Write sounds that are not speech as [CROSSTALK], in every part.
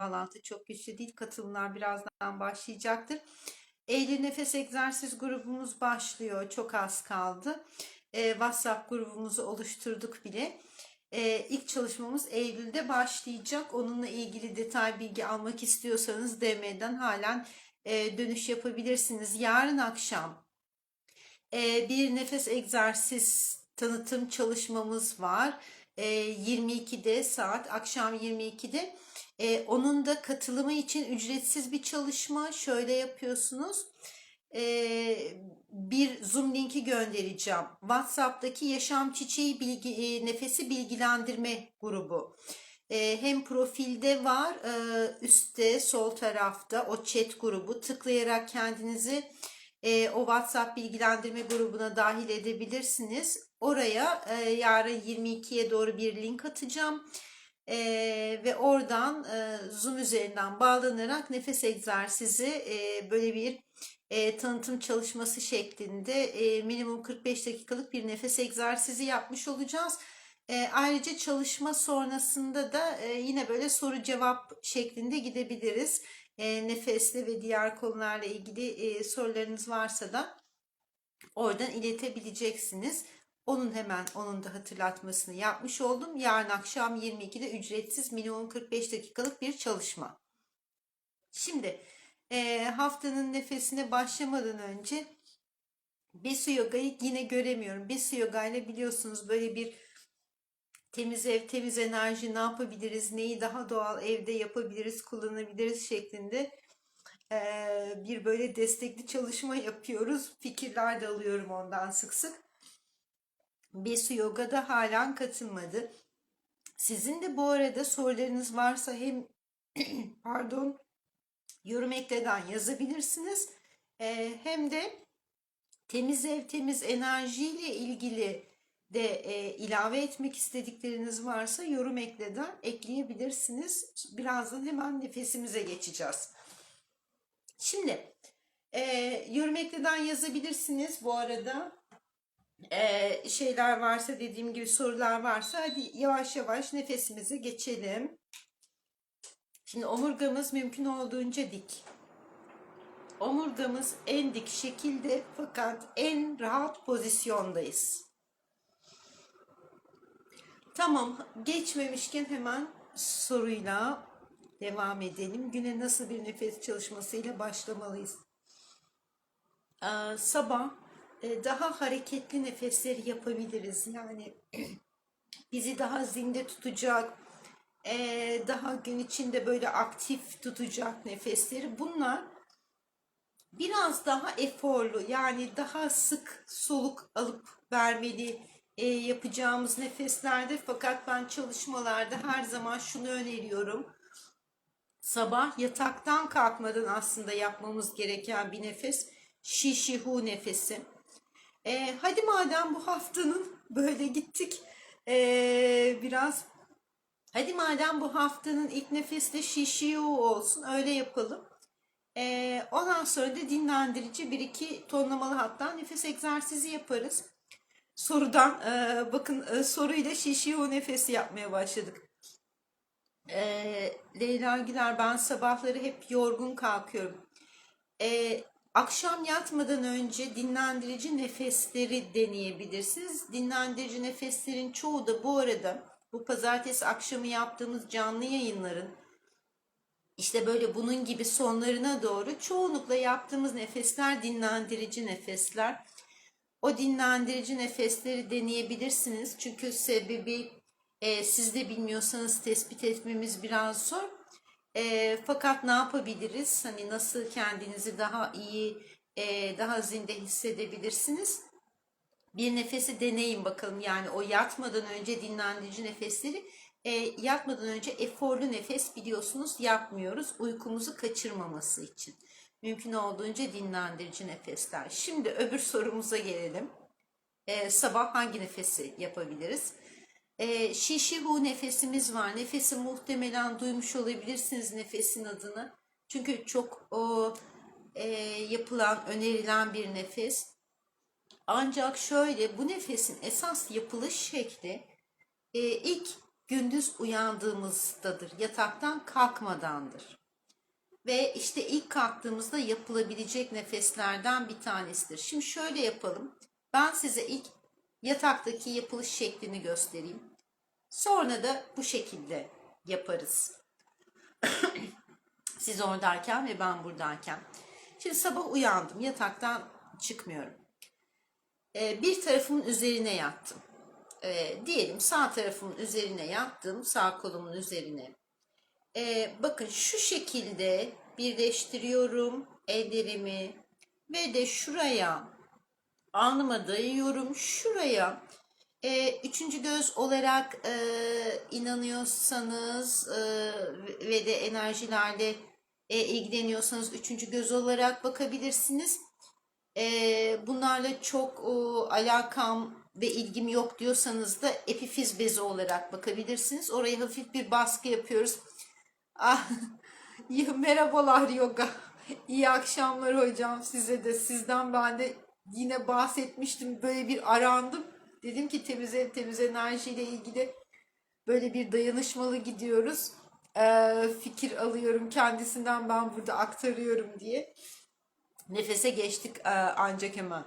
Bağlantı çok güçlü değil. Katılımlar birazdan başlayacaktır. Eylül Nefes Egzersiz grubumuz başlıyor. Çok az kaldı. Ee, WhatsApp grubumuzu oluşturduk bile. Ee, ilk çalışmamız Eylül'de başlayacak. Onunla ilgili detay bilgi almak istiyorsanız DM'den halen e, dönüş yapabilirsiniz. Yarın akşam e, bir nefes egzersiz tanıtım çalışmamız var. E, 22'de saat akşam 22'de. E, onun da katılımı için ücretsiz bir çalışma. Şöyle yapıyorsunuz. E, bir Zoom linki göndereceğim. WhatsApp'taki Yaşam Çiçeği bilgi, e, Nefesi Bilgilendirme grubu. E, hem profilde var, e, üstte sol tarafta o chat grubu. Tıklayarak kendinizi e, o WhatsApp bilgilendirme grubuna dahil edebilirsiniz. Oraya e, yarın 22'ye doğru bir link atacağım. E, ve oradan e, Zoom üzerinden bağlanarak nefes egzersizi e, böyle bir e, tanıtım çalışması şeklinde e, minimum 45 dakikalık bir nefes egzersizi yapmış olacağız. E, ayrıca çalışma sonrasında da e, yine böyle soru cevap şeklinde gidebiliriz. E, nefesle ve diğer konularla ilgili e, sorularınız varsa da oradan iletebileceksiniz. Onun hemen onun da hatırlatmasını yapmış oldum. Yarın akşam 22'de ücretsiz minimum 45 dakikalık bir çalışma. Şimdi e, haftanın nefesine başlamadan önce Besu Yoga'yı yine göremiyorum. Besu Yoga ile biliyorsunuz böyle bir temiz ev, temiz enerji ne yapabiliriz, neyi daha doğal evde yapabiliriz, kullanabiliriz şeklinde e, bir böyle destekli çalışma yapıyoruz. Fikirler de alıyorum ondan sık sık. Besu Yoga'da halen katılmadı. Sizin de bu arada sorularınız varsa hem [CLEARS THROAT] pardon yorum ekleden yazabilirsiniz. E, hem de temiz ev, temiz enerjiyle ilgili de e, ilave etmek istedikleriniz varsa yorum ekleden ekleyebilirsiniz. Birazdan hemen nefesimize geçeceğiz. Şimdi e, yorum ekleden yazabilirsiniz bu arada. E, şeyler varsa dediğim gibi sorular varsa hadi yavaş yavaş nefesimize geçelim. Şimdi omurgamız mümkün olduğunca dik. Omurgamız en dik şekilde fakat en rahat pozisyondayız. Tamam, geçmemişken hemen soruyla devam edelim. Güne nasıl bir nefes çalışmasıyla başlamalıyız? Ee, sabah daha hareketli nefesleri yapabiliriz. Yani [CLEARS THROAT] bizi daha zinde tutacak, e, daha gün içinde böyle aktif tutacak nefesleri. Bunlar biraz daha eforlu yani daha sık soluk alıp vermeli e, yapacağımız nefeslerde fakat ben çalışmalarda her zaman şunu öneriyorum. Sabah yataktan kalkmadan aslında yapmamız gereken bir nefes şişihu nefesi. E, hadi madem bu haftanın böyle gittik e, biraz hadi madem bu haftanın ilk nefesi de şişihu olsun öyle yapalım. E, ondan sonra da dinlendirici bir iki tonlamalı hatta nefes egzersizi yaparız sorudan e, bakın e, soruyla şişiyor nefesi yapmaya başladık. E, Leyla Güler ben sabahları hep yorgun kalkıyorum. E, akşam yatmadan önce dinlendirici nefesleri deneyebilirsiniz. Dinlendirici nefeslerin çoğu da bu arada bu pazartesi akşamı yaptığımız canlı yayınların işte böyle bunun gibi sonlarına doğru çoğunlukla yaptığımız nefesler dinlendirici nefesler. O dinlendirici nefesleri deneyebilirsiniz. Çünkü sebebi e, siz de bilmiyorsanız tespit etmemiz biraz zor. E, fakat ne yapabiliriz? Hani nasıl kendinizi daha iyi, e, daha zinde hissedebilirsiniz? Bir nefesi deneyin bakalım. Yani o yatmadan önce dinlendirici nefesleri e, yatmadan önce eforlu nefes biliyorsunuz yapmıyoruz. Uykumuzu kaçırmaması için. Mümkün olduğunca dinlendirici nefesler. Şimdi öbür sorumuza gelelim. Ee, sabah hangi nefesi yapabiliriz? Ee, şişihu nefesimiz var. Nefesi muhtemelen duymuş olabilirsiniz nefesin adını. Çünkü çok o e, yapılan, önerilen bir nefes. Ancak şöyle bu nefesin esas yapılış şekli e, ilk gündüz uyandığımızdadır. Yataktan kalkmadandır. Ve işte ilk kalktığımızda yapılabilecek nefeslerden bir tanesidir. Şimdi şöyle yapalım. Ben size ilk yataktaki yapılış şeklini göstereyim. Sonra da bu şekilde yaparız. [COUGHS] Siz oradayken ve ben buradayken. Şimdi sabah uyandım. Yataktan çıkmıyorum. Ee, bir tarafımın üzerine yattım. Ee, diyelim sağ tarafımın üzerine yattım. Sağ kolumun üzerine. Ee, bakın şu şekilde birleştiriyorum ellerimi ve de şuraya alnıma dayıyorum. Şuraya e, üçüncü göz olarak e, inanıyorsanız e, ve de enerjilerle e, ilgileniyorsanız üçüncü göz olarak bakabilirsiniz. E, bunlarla çok o, alakam ve ilgim yok diyorsanız da epifiz bezi olarak bakabilirsiniz. Oraya hafif bir baskı yapıyoruz. Ah, [LAUGHS] merhabalar yoga. İyi akşamlar hocam size de. Sizden ben de yine bahsetmiştim. Böyle bir arandım. Dedim ki temiz temiz enerjiyle ilgili böyle bir dayanışmalı gidiyoruz. Ee, fikir alıyorum kendisinden ben burada aktarıyorum diye. Nefese geçtik e, ancak hemen.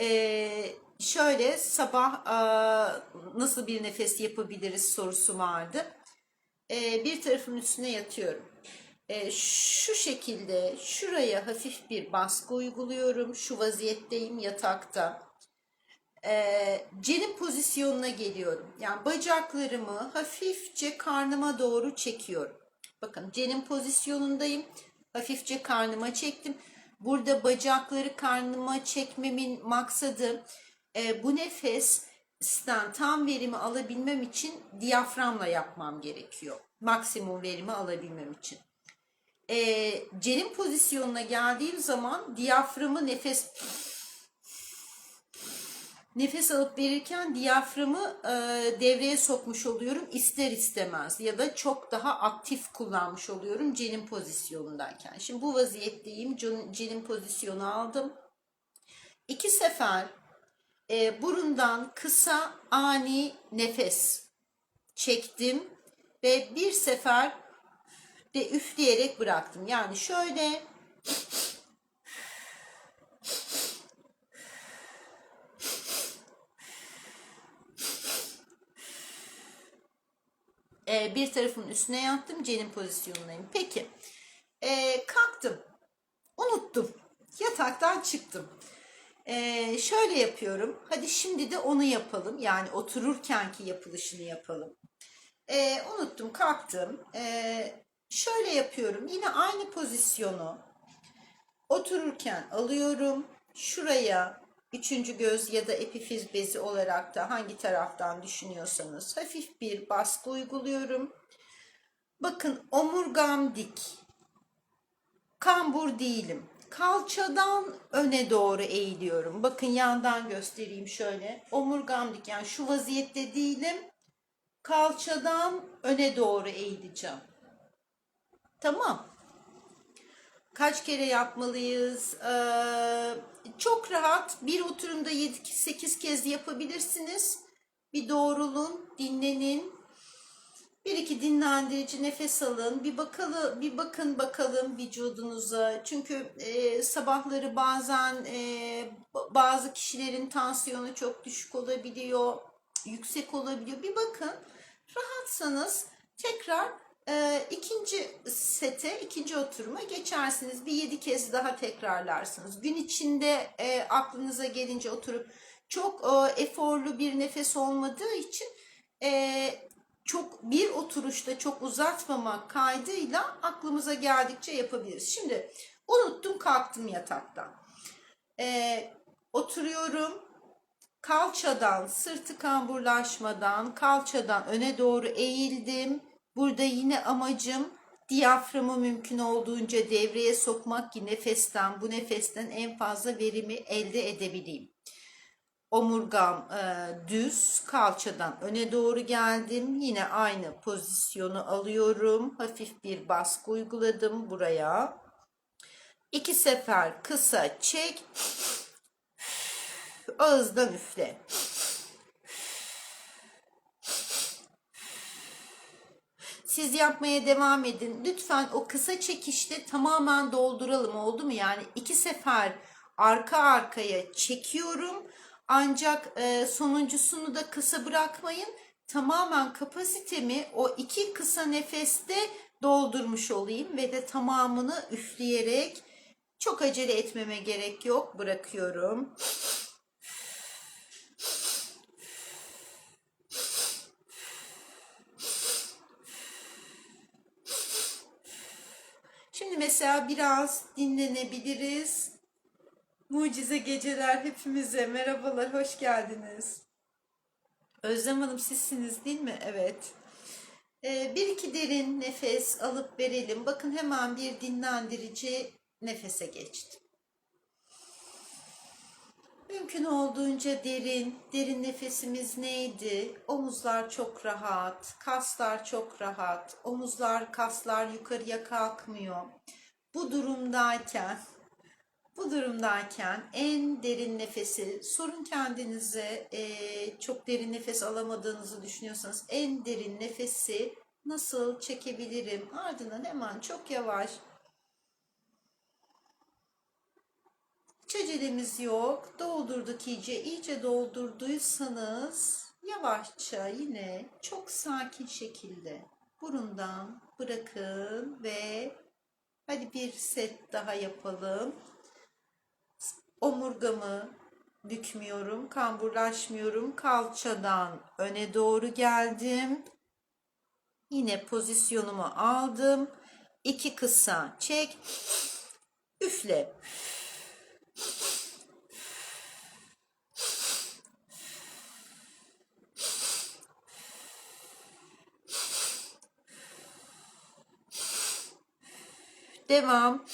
Ee, şöyle sabah e, nasıl bir nefes yapabiliriz sorusu vardı. Ee, bir tarafın üstüne yatıyorum. Ee, şu şekilde şuraya hafif bir baskı uyguluyorum. Şu vaziyetteyim yatakta. Ee, cenin pozisyonuna geliyorum. Yani bacaklarımı hafifçe karnıma doğru çekiyorum. Bakın cenin pozisyonundayım. Hafifçe karnıma çektim. Burada bacakları karnıma çekmemin maksadı e, bu nefesten tam verimi alabilmem için diyaframla yapmam gerekiyor. Maksimum verimi alabilmem için. E, cenin pozisyonuna geldiğim zaman diyaframı nefes nefes alıp verirken diyaframı e, devreye sokmuş oluyorum ister istemez ya da çok daha aktif kullanmış oluyorum cenin pozisyonundayken. Şimdi bu vaziyetteyim. Cenin pozisyonu aldım. İki sefer e, burundan kısa ani nefes çektim ve bir sefer de üfleyerek bıraktım. Yani şöyle e, bir tarafın üstüne yattım. Cenin pozisyonundayım. Peki. E, kalktım. Unuttum. Yataktan çıktım. E, şöyle yapıyorum. Hadi şimdi de onu yapalım. Yani otururkenki yapılışını yapalım. E, unuttum. Kalktım. E, şöyle yapıyorum. Yine aynı pozisyonu otururken alıyorum. Şuraya Üçüncü göz ya da epifiz bezi olarak da hangi taraftan düşünüyorsanız hafif bir baskı uyguluyorum. Bakın omurgam dik. Kambur değilim. Kalçadan öne doğru eğiliyorum. Bakın yandan göstereyim şöyle. Omurgam dik yani şu vaziyette değilim. Kalçadan öne doğru eğileceğim. Tamam. Kaç kere yapmalıyız? Ee, çok rahat bir oturumda 7-8 kez yapabilirsiniz. Bir doğrulun, dinlenin. Bir iki dinlendirici nefes alın. Bir bakalım, bir bakın bakalım vücudunuza. Çünkü e, sabahları bazen e, bazı kişilerin tansiyonu çok düşük olabiliyor, yüksek olabiliyor. Bir bakın. Rahatsanız tekrar e, ikinci sete, ikinci oturuma geçersiniz. Bir yedi kez daha tekrarlarsınız. Gün içinde e, aklınıza gelince oturup çok e, eforlu bir nefes olmadığı için e, çok bir oturuşta çok uzatmamak kaydıyla aklımıza geldikçe yapabiliriz. Şimdi unuttum kalktım yataktan. E, oturuyorum kalçadan sırtı kamburlaşmadan kalçadan öne doğru eğildim Burada yine amacım diyaframı mümkün olduğunca devreye sokmak ki nefesten, bu nefesten en fazla verimi elde edebileyim. Omurgam e, düz, kalçadan öne doğru geldim. Yine aynı pozisyonu alıyorum. Hafif bir baskı uyguladım buraya. İki sefer kısa çek. Ağızdan üfle. Siz yapmaya devam edin. Lütfen o kısa çekişte tamamen dolduralım oldu mu? Yani iki sefer arka arkaya çekiyorum. Ancak e, sonuncusunu da kısa bırakmayın. Tamamen kapasitemi o iki kısa nefeste doldurmuş olayım ve de tamamını üfleyerek çok acele etmeme gerek yok. Bırakıyorum. Şimdi mesela biraz dinlenebiliriz. Mucize geceler hepimize. Merhabalar, hoş geldiniz. Özlem Hanım sizsiniz değil mi? Evet. Ee, bir iki derin nefes alıp verelim. Bakın hemen bir dinlendirici nefese geçtim. Mümkün olduğunca derin, derin nefesimiz neydi? Omuzlar çok rahat, kaslar çok rahat, omuzlar, kaslar yukarıya kalkmıyor. Bu durumdayken, bu durumdayken en derin nefesi, sorun kendinize eee, çok derin nefes alamadığınızı düşünüyorsanız en derin nefesi nasıl çekebilirim? Ardından hemen çok yavaş Hiç acelemiz yok. Doldurduk iyice. İyice doldurduysanız yavaşça yine çok sakin şekilde burundan bırakın ve hadi bir set daha yapalım. Omurgamı bükmüyorum, kamburlaşmıyorum. Kalçadan öne doğru geldim. Yine pozisyonumu aldım. İki kısa çek. Üfle. Devam.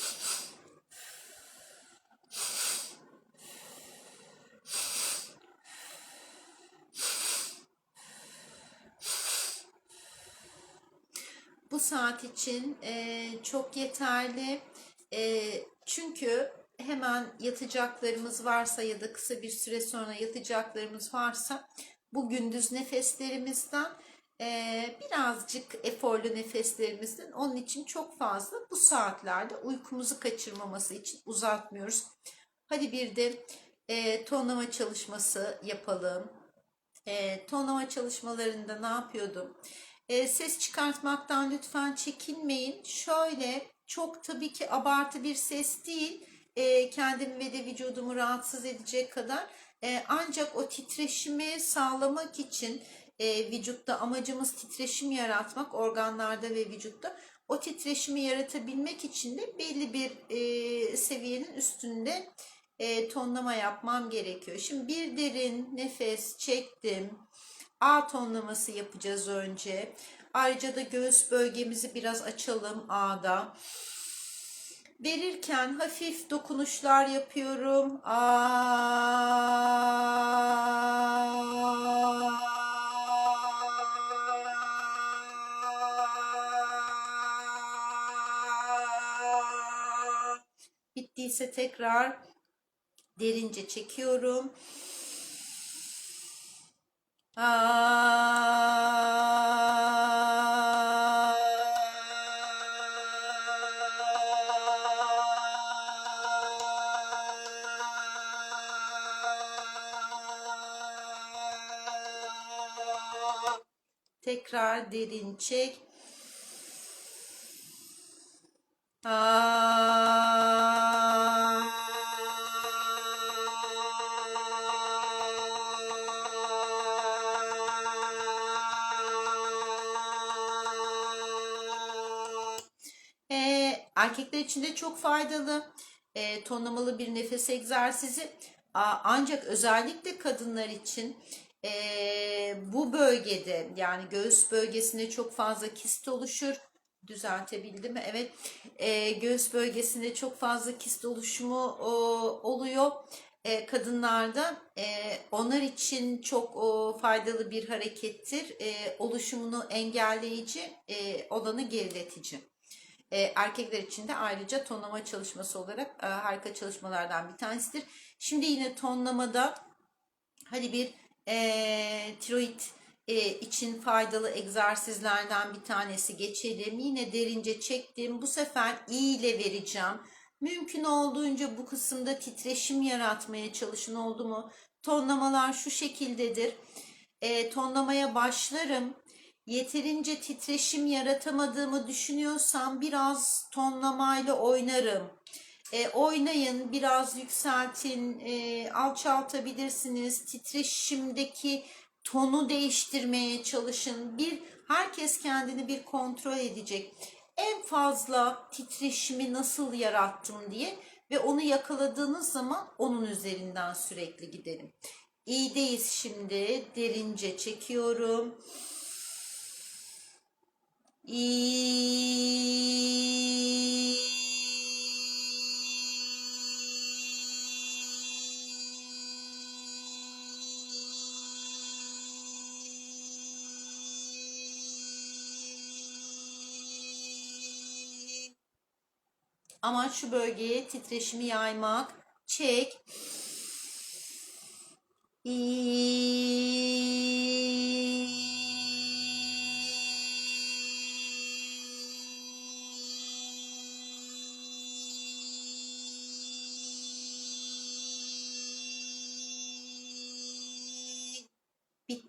Bu saat için e, çok yeterli. E, çünkü hemen yatacaklarımız varsa ya da kısa bir süre sonra yatacaklarımız varsa bu gündüz nefeslerimizden e, birazcık eforlu nefeslerimizden onun için çok fazla bu saatlerde uykumuzu kaçırmaması için uzatmıyoruz. Hadi bir de e, tonlama çalışması yapalım. E, tonlama çalışmalarında ne yapıyordum? E, ses çıkartmaktan lütfen çekinmeyin. Şöyle çok tabii ki abartı bir ses değil. E, kendimi ve de vücudumu rahatsız edecek kadar. E, ancak o titreşimi sağlamak için e, vücutta amacımız titreşim yaratmak organlarda ve vücutta. O titreşimi yaratabilmek için de belli bir e, seviyenin üstünde e, tonlama yapmam gerekiyor. Şimdi bir derin nefes çektim. A tonlaması yapacağız önce. Ayrıca da göğüs bölgemizi biraz açalım A'da. Verirken hafif dokunuşlar yapıyorum. A. Bittiyse tekrar derince çekiyorum. Tekrar derin çek. Erkekler için de çok faydalı. Ee, tonlamalı bir nefes egzersizi. Ancak özellikle kadınlar için ee, bu bölgede yani göğüs bölgesinde çok fazla kist oluşur. Düzeltebildim mi? Evet. Ee, göğüs bölgesinde çok fazla kist oluşumu o, oluyor. Ee, kadınlarda e, onlar için çok o, faydalı bir harekettir. E, oluşumunu engelleyici, e, olanı geriletici. E, erkekler için de ayrıca tonlama çalışması olarak e, harika çalışmalardan bir tanesidir. Şimdi yine tonlamada hadi bir e, tiroid e, için faydalı egzersizlerden bir tanesi geçelim. Yine derince çektim. Bu sefer i ile vereceğim. Mümkün olduğunca bu kısımda titreşim yaratmaya çalışın oldu mu? Tonlamalar şu şekildedir. E, tonlamaya başlarım. Yeterince titreşim yaratamadığımı düşünüyorsam biraz tonlamayla oynarım. E, oynayın, biraz yükseltin, e, alçaltabilirsiniz. Titreşimdeki tonu değiştirmeye çalışın. Bir herkes kendini bir kontrol edecek. En fazla titreşimi nasıl yarattım diye ve onu yakaladığınız zaman onun üzerinden sürekli gidelim. İyideyiz şimdi. Derince çekiyorum. Amaç şu bölgeye titreşimi yaymak. Çek.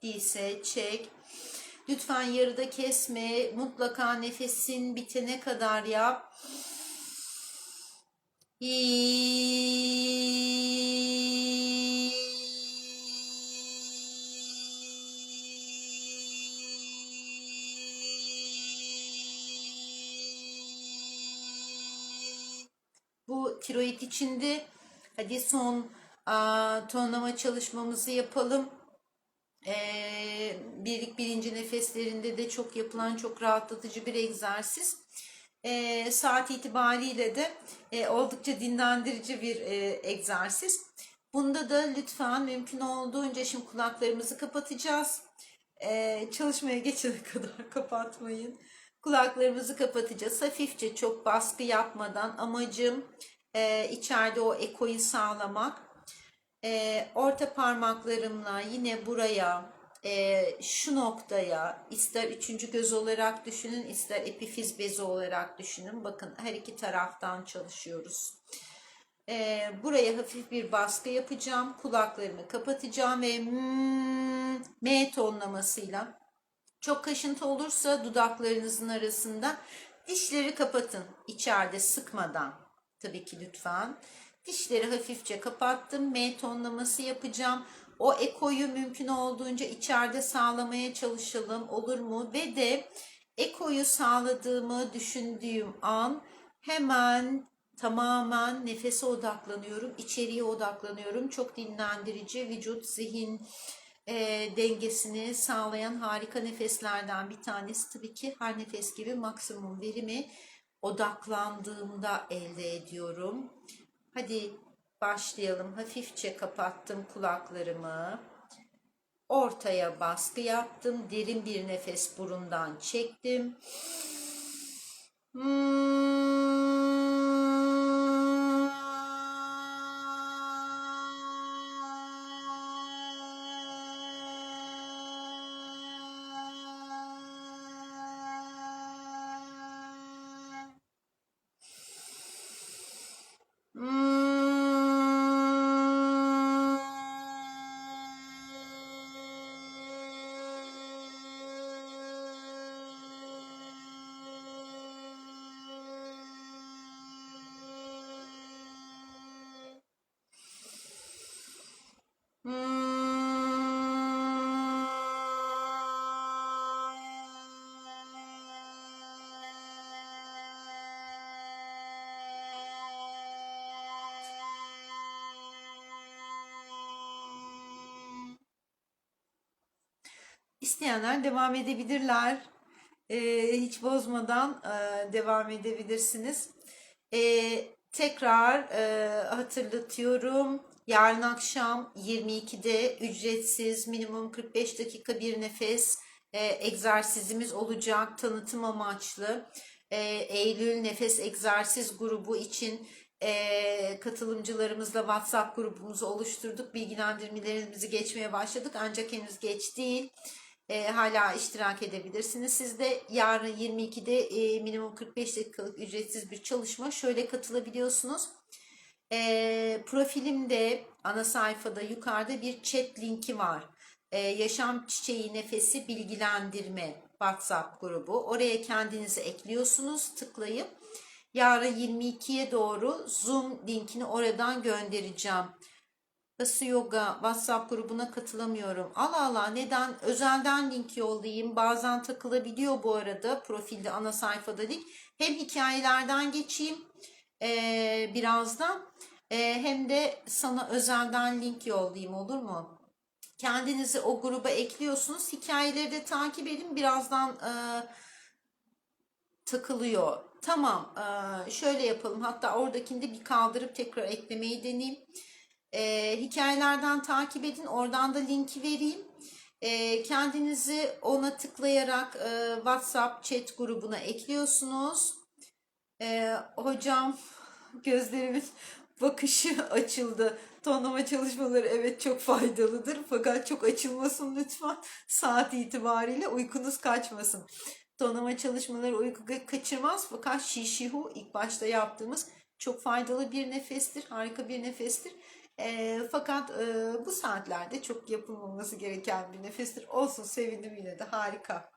Bittiyse çek. Lütfen yarıda kesme. Mutlaka nefesin bitene kadar yap. Bu tiroid içinde hadi son aa, tonlama çalışmamızı yapalım. Ee, birlik birinci nefeslerinde de çok yapılan çok rahatlatıcı bir egzersiz. Ee, saat itibariyle de e, oldukça dinlendirici bir e, egzersiz. Bunda da lütfen mümkün olduğunca şimdi kulaklarımızı kapatacağız. Ee, çalışmaya geçene [LAUGHS] kadar kapatmayın. Kulaklarımızı kapatacağız. Hafifçe çok baskı yapmadan amacım e, içeride o ekoyu sağlamak. E, orta parmaklarımla yine buraya e, şu noktaya ister üçüncü göz olarak düşünün ister epifiz bezi olarak düşünün. Bakın her iki taraftan çalışıyoruz. E, buraya hafif bir baskı yapacağım. Kulaklarımı kapatacağım ve mm, M tonlamasıyla çok kaşıntı olursa dudaklarınızın arasında dişleri kapatın içeride sıkmadan. Tabii ki lütfen. Dişleri hafifçe kapattım. M tonlaması yapacağım. O ekoyu mümkün olduğunca içeride sağlamaya çalışalım olur mu? Ve de ekoyu sağladığımı düşündüğüm an hemen tamamen nefese odaklanıyorum. içeriye odaklanıyorum. Çok dinlendirici vücut, zihin e, dengesini sağlayan harika nefeslerden bir tanesi. Tabii ki her nefes gibi maksimum verimi odaklandığımda elde ediyorum. Hadi başlayalım. Hafifçe kapattım kulaklarımı. Ortaya baskı yaptım. Derin bir nefes burundan çektim. İsteyenler devam edebilirler. Ee, hiç bozmadan e, devam edebilirsiniz. Ee, tekrar e, hatırlatıyorum. Yarın akşam 22'de ücretsiz minimum 45 dakika bir nefes e, egzersizimiz olacak tanıtım amaçlı. E, Eylül Nefes Egzersiz grubu için e, katılımcılarımızla WhatsApp grubumuzu oluşturduk. Bilgilendirmelerimizi geçmeye başladık ancak henüz geç değil. E, hala iştirak edebilirsiniz. Siz de yarın 22'de e, minimum 45 dakikalık ücretsiz bir çalışma şöyle katılabiliyorsunuz. E, profilimde ana sayfada yukarıda bir chat linki var. E, Yaşam Çiçeği Nefesi Bilgilendirme WhatsApp grubu. Oraya kendinizi ekliyorsunuz tıklayıp. Yarın 22'ye doğru Zoom linkini oradan göndereceğim. Nasıl yoga WhatsApp grubuna katılamıyorum. Allah Allah neden özelden link yollayayım. Bazen takılabiliyor bu arada profilde ana sayfada link. Hem hikayelerden geçeyim eee, birazdan eee, hem de sana özelden link yollayayım olur mu? Kendinizi o gruba ekliyorsunuz. Hikayeleri de takip edin. Birazdan eee, takılıyor. Tamam eee, şöyle yapalım. Hatta oradakini de bir kaldırıp tekrar eklemeyi deneyeyim. Ee, hikayelerden takip edin. Oradan da linki vereyim. Ee, kendinizi ona tıklayarak e, WhatsApp chat grubuna ekliyorsunuz. Ee, hocam gözlerimin [LAUGHS] bakışı açıldı. Tonlama çalışmaları evet çok faydalıdır. Fakat çok açılmasın lütfen. Saat itibariyle uykunuz kaçmasın. Tonlama çalışmaları uyku kaçırmaz. Fakat şişihu ilk başta yaptığımız çok faydalı bir nefestir. Harika bir nefestir. E, fakat e, bu saatlerde çok yapılmaması gereken bir nefestir. Olsun sevindim yine de harika.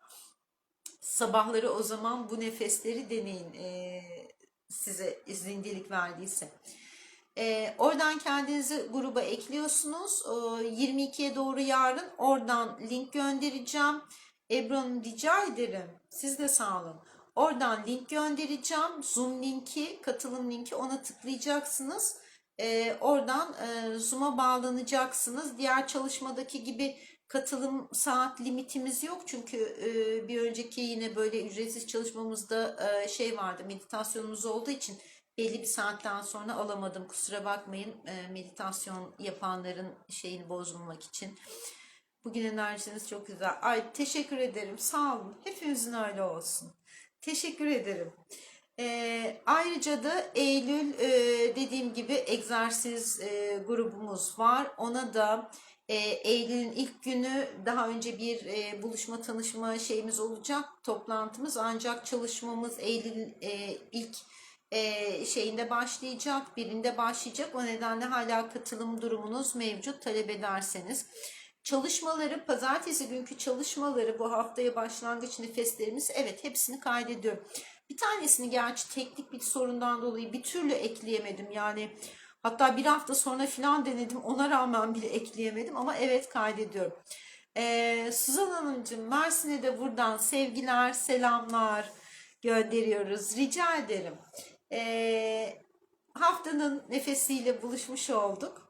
Sabahları o zaman bu nefesleri deneyin e, size zindelik verdiyse. E, oradan kendinizi gruba ekliyorsunuz. E, 22'ye doğru yarın oradan link göndereceğim. Ebru Hanım rica ederim. Siz de sağ olun. Oradan link göndereceğim. Zoom linki, katılım linki ona tıklayacaksınız. Ee, oradan e, Zoom'a bağlanacaksınız. Diğer çalışmadaki gibi katılım saat limitimiz yok. Çünkü e, bir önceki yine böyle ücretsiz çalışmamızda e, şey vardı meditasyonumuz olduğu için belli bir saatten sonra alamadım. Kusura bakmayın e, meditasyon yapanların şeyini bozmamak için. Bugün enerjiniz çok güzel. Ay teşekkür ederim. Sağ olun. Hepimizin öyle olsun. Teşekkür ederim. Ee, ayrıca da Eylül e, dediğim gibi egzersiz e, grubumuz var. Ona da e, Eylül'ün ilk günü daha önce bir e, buluşma tanışma şeyimiz olacak toplantımız ancak çalışmamız Eylül'ün e, ilk e, şeyinde başlayacak birinde başlayacak o nedenle hala katılım durumunuz mevcut talep ederseniz. Çalışmaları, pazartesi günkü çalışmaları, bu haftaya başlangıç nefeslerimiz, evet hepsini kaydediyorum. Bir tanesini gerçi teknik bir sorundan dolayı bir türlü ekleyemedim. Yani hatta bir hafta sonra filan denedim, ona rağmen bile ekleyemedim ama evet kaydediyorum. Ee, Suzan Hanımcığım, Mersin'e de buradan sevgiler, selamlar gönderiyoruz. Rica ederim. Ee, haftanın nefesiyle buluşmuş olduk.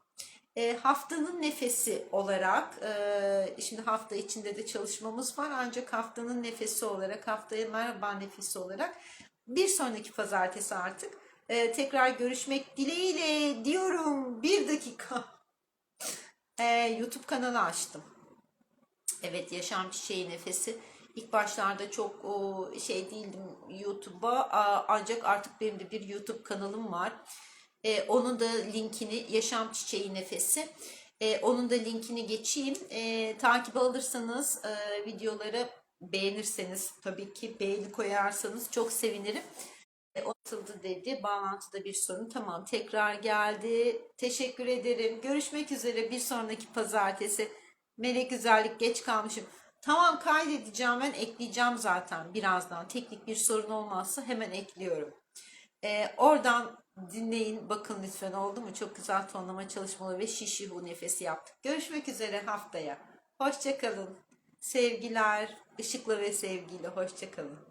E, haftanın nefesi olarak, e, şimdi hafta içinde de çalışmamız var ancak haftanın nefesi olarak, haftaya merhaba nefesi olarak bir sonraki pazartesi artık e, tekrar görüşmek dileğiyle diyorum. Bir dakika. E, YouTube kanalı açtım. Evet Yaşam Çiçeği Nefesi. İlk başlarda çok şey değildim YouTube'a ancak artık benim de bir YouTube kanalım var. E, onun da linkini Yaşam Çiçeği Nefesi. E, onun da linkini geçeyim. E, takip alırsanız e, videoları beğenirseniz tabii ki beğeni koyarsanız çok sevinirim. E, atıldı dedi. Bağlantıda bir sorun. Tamam tekrar geldi. Teşekkür ederim. Görüşmek üzere bir sonraki pazartesi. Melek güzellik geç kalmışım. Tamam kaydedeceğim ben ekleyeceğim zaten birazdan. Teknik bir sorun olmazsa hemen ekliyorum. E, oradan dinleyin bakın lütfen oldu mu? Çok güzel tonlama çalışmaları ve şişi bu nefesi yaptık. Görüşmek üzere haftaya. Hoşçakalın. Sevgiler, ışıkla ve sevgiyle hoşçakalın.